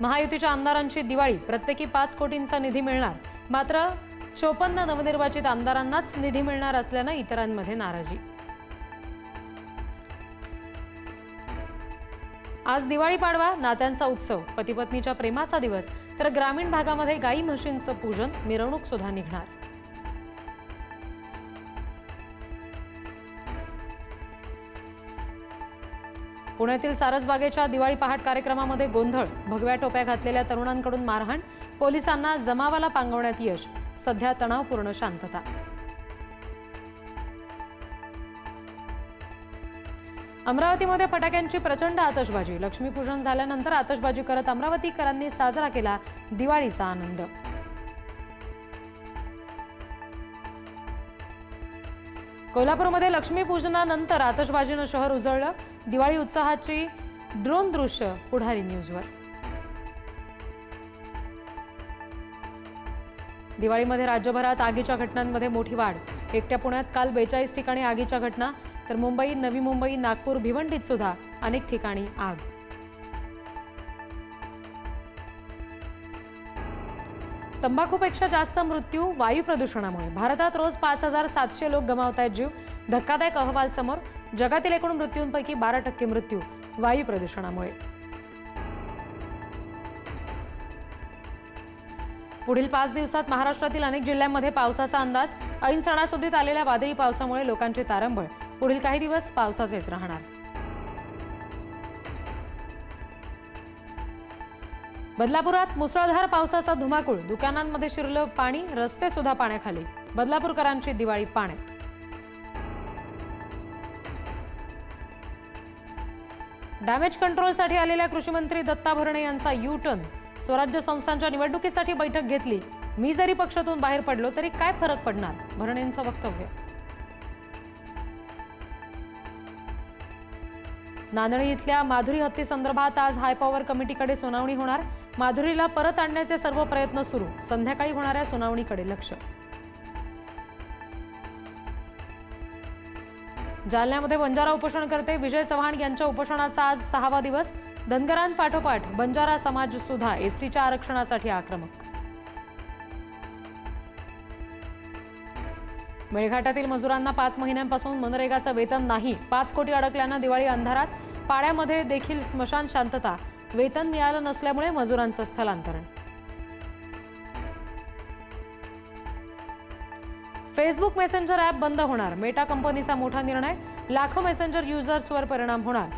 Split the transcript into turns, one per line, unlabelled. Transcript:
महायुतीच्या आमदारांची दिवाळी प्रत्येकी पाच कोटींचा निधी मिळणार. मात्र चोपन्न नवनिर्वाचित आमदारांनाच निधी मिळणार असल्यानं इतरांमध्ये नाराजी. आज दिवाळी पाडवा नात्यांचा उत्सव पतीपत्नीच्या प्रेमाचा दिवस तर ग्रामीण भागामध्ये गाई म्हशींचं पूजन मिरवणूक सुद्धा निघणार. पुण्यातील सारसबागेच्या दिवाळी पहाट कार्यक्रमामध्ये गोंधळ भगव्या टोप्या घातलेल्या तरुणांकडून मारहाण पोलिसांना जमावाला पांगवण्यात यश सध्या तणावपूर्ण शांतता. अमरावतीमध्ये फटाक्यांची प्रचंड आतषबाजी लक्ष्मीपूजन झाल्यानंतर आतषबाजी करत अमरावतीकरांनी साजरा केला दिवाळीचा आनंद. कोल्हापूरमध्ये लक्ष्मीपूजनानंतर आतषबाजीनं शहर उजळलं. दिवाळी उत्साहाची ड्रोन दृश्य पुढारी न्यूजवर. दिवाळीमध्ये राज्यभरात आगीच्या घटनांमध्ये मोठी वाढ. एकट्या पुण्यात काल बेचाळीस ठिकाणी आगीच्या घटना तर मुंबई नवी मुंबई नागपूर भिवंडीत सुद्धा अनेक ठिकाणी आग. तंबाखूपेक्षा जास्त मृत्यू वायू प्रदूषणामुळे. भारतात रोज पाच हजार सातशे लोक गमावत आहेत जीव. धक्कादायक अहवाल समोर जगातील एकूण मृत्यूंपैकी बारा टक्के मृत्यू वायू प्रदूषणामुळे. पुढील पाच दिवसात महाराष्ट्रातील अनेक जिल्ह्यांमध्ये पावसाचा अंदाज. ऐन सणासुदीत आलेल्या वादळी पावसामुळे लोकांची तारंबळ. पुढील काही दिवस पावसाचेच राहणार. बदलापुरात मुसळधार पावसाचा धुमाकूळ. दुकानांमध्ये शिरलं पाणी रस्ते सुद्धा पाण्याखाली. बदलापूरकरांची दिवाळी पाण्यात डॅमेज कंट्रोलसाठी आलेल्या कृषीमंत्री दत्ता भरणे यांचा यू टर्न स्वराज्य संस्थांच्या निवडणुकीसाठी बैठक घेतली. मी जरी पक्षातून बाहेर पडलो तरी काय फरक पडणार? भरणेंचं वक्तव्य. नांदणी इथल्या माधुरी हत्येसंदर्भात आज हायपॉवर कमिटीकडे सुनावणी होणार. माधुरीला परत आणण्याचे सर्व प्रयत्न सुरू. संध्याकाळी होणाऱ्या सुनावणीकडे लक्ष. जालन्यामध्ये बंजारा उपोषणकर्ते विजय चव्हाण यांच्या उपोषणाचा आज सहावा दिवस. धनगरांपाठोपाठ बंजारा समाज सुद्धा एसटीच्या आरक्षणासाठी आक्रमक. मेळघाटातील मजुरांना पाच महिन्यांपासून मनरेगाचं वेतन नाही. पाच कोटी अडकल्यानं दिवाळी अंधारात. पाड्यामध्ये देखील स्मशान शांतता. वेतन मिळालं नसल्यामुळे मजुरांचं स्थलांतरण. फेसबुक मेसेंजर ॲप बंद होणार. मेटा कंपनीचा मोठा निर्णय. लाखो मेसेंजर युजर्सवर परिणाम होणार.